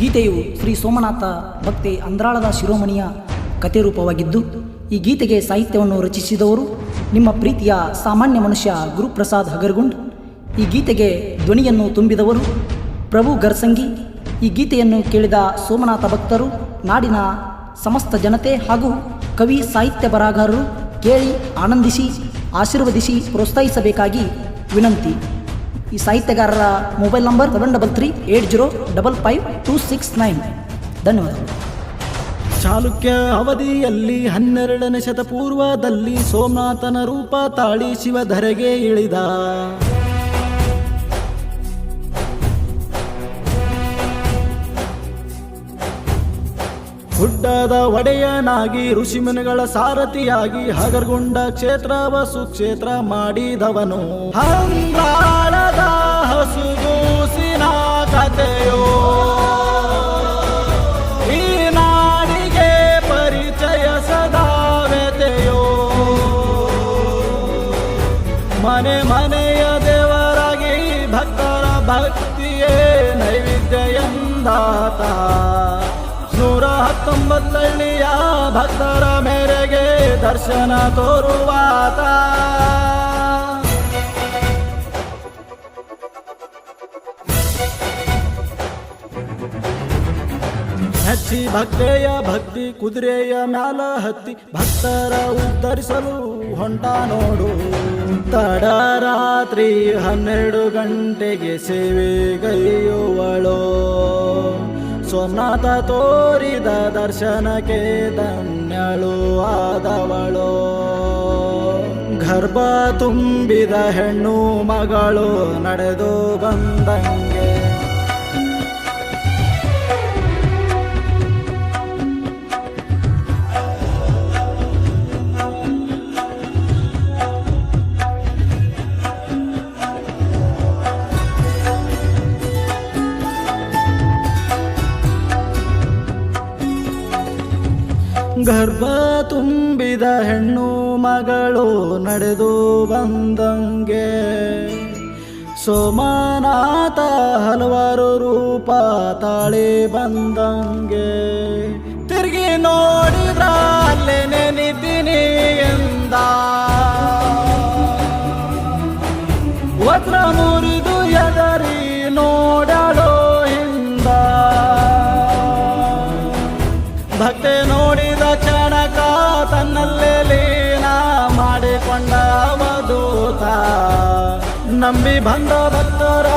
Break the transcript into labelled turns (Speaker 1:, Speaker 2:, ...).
Speaker 1: ಗೀತೆಯು ಶ್ರೀ ಸೋಮನಾಥ ಭಕ್ತಿ ಅಂದ್ರಾಳದ ಶಿರೋಮಣಿಯ ಕತೆ ರೂಪವಾಗಿದ್ದು, ಈ ಗೀತೆಗೆ ಸಾಹಿತ್ಯವನ್ನು ರಚಿಸಿದವರು ನಿಮ್ಮ ಪ್ರೀತಿಯ ಸಾಮಾನ್ಯ ಮನುಷ್ಯ ಗುರುಪ್ರಸಾದ್ ಹಗರ್ಗುಂಡ್. ಈ ಗೀತೆಗೆ ಧ್ವನಿಯನ್ನು ತುಂಬಿದವರು ಪ್ರಭು ಗರ್ಸಂಗಿ. ಈ ಗೀತೆಯನ್ನು ಕೇಳಿದ ಸೋಮನಾಥ ಭಕ್ತರು ನಾಡಿನ ಸಮಸ್ತ ಜನತೆ ಹಾಗೂ ಕವಿ ಸಾಹಿತ್ಯ ಬರಹಗಾರರು ಕೇಳಿ ಆನಂದಿಸಿ, ಆಶೀರ್ವದಿಸಿ, ಪ್ರೋತ್ಸಾಹಿಸಬೇಕಾಗಿ ವಿನಂತಿ. ಈ ಸಾಹಿತ್ಯಗಾರರ mobile number seven double three eight zero double five two six nine. ಧನ್ಯವಾದಗಳು
Speaker 2: ಚಾಲುಕ್ಯ ಅವಧಿಯಲ್ಲಿ ಹನ್ನೆರಡನೇ ಶತಪೂರ್ವದಲ್ಲಿ ಸೋಮನಾಥನ ರೂಪ ತಾಳಿ ಶಿವಧರೆಗೆ ಇಳಿದ. ಗುಡ್ಡದ ಒಡೆಯನಾಗಿ ಋಷಿಮುನಿಗಳ ಸಾರಥಿಯಾಗಿ ಹಗರ್ಗುಂಡ ವಸು ಕ್ಷೇತ್ರ ಮಾಡಿದವನು. ಹಂಗಾಳದ ಹಸುಗೂಸಿನ ಕಥೆಯೋ ಪರಿಚಯ ಮನೆ ಮನೆಯ ದೇವರಾಗಿ ಭಕ್ತರ ಭಕ್ತಿಯೇ ನೈವೇದ್ಯ ಎಂದಾತ. ನೂರ ಹತ್ತೊಂಬತ್ತಳ್ಳಿಯ ಭಕ್ತರ ಮೇರೆಗೆ ದರ್ಶನ ತೋರುವಾತ. ಹಚ್ಚಿ ಭಕ್ತೆಯ ಭಕ್ತಿ ಕುದುರೆಯ ಮ್ಯಾಲ ಹತ್ತಿ ಭಕ್ತರ ಉದ್ಧರಿಸಲು ಹೊಂಟ ನೋಡು. ತಡ ರಾತ್ರಿ ಹನ್ನೆರಡು ಗಂಟೆಗೆ ಸೇವೆಗೈಯುವಳೋ ಸೋಮನಾಥ ತೋರಿದ ದರ್ಶನಕ್ಕೆ ಧನ್ಯಳು ಆದವಳು. ಗರ್ಭ ತುಂಬಿದ ಹೆಣ್ಣು ಮಗಳು ನಡೆದು ಬಂದಂಗೆ ಗರ್ಭ ತುಂಬಿದ ಹೆಣ್ಣು ಮಗಳು ನಡೆದು ಬಂದಂಗೆ. ಸೋಮನಾಥ ಹಲವಾರು ರೂಪ ತಾಳಿ ಬಂದಂಗೆ. ತಿರುಗಿ ನೋಡಿದ್ರ ಅಲ್ಲೇ ನೆನಿದ್ದೀನಿ ಎಂದ. ವಜ್ರ ಮುರಿದು ಎದರಿ ಮಾಡಿಕೊಂಡ ಅವಧೂತ ನಂಬಿ ಬಂದ ಭಕ್ತರ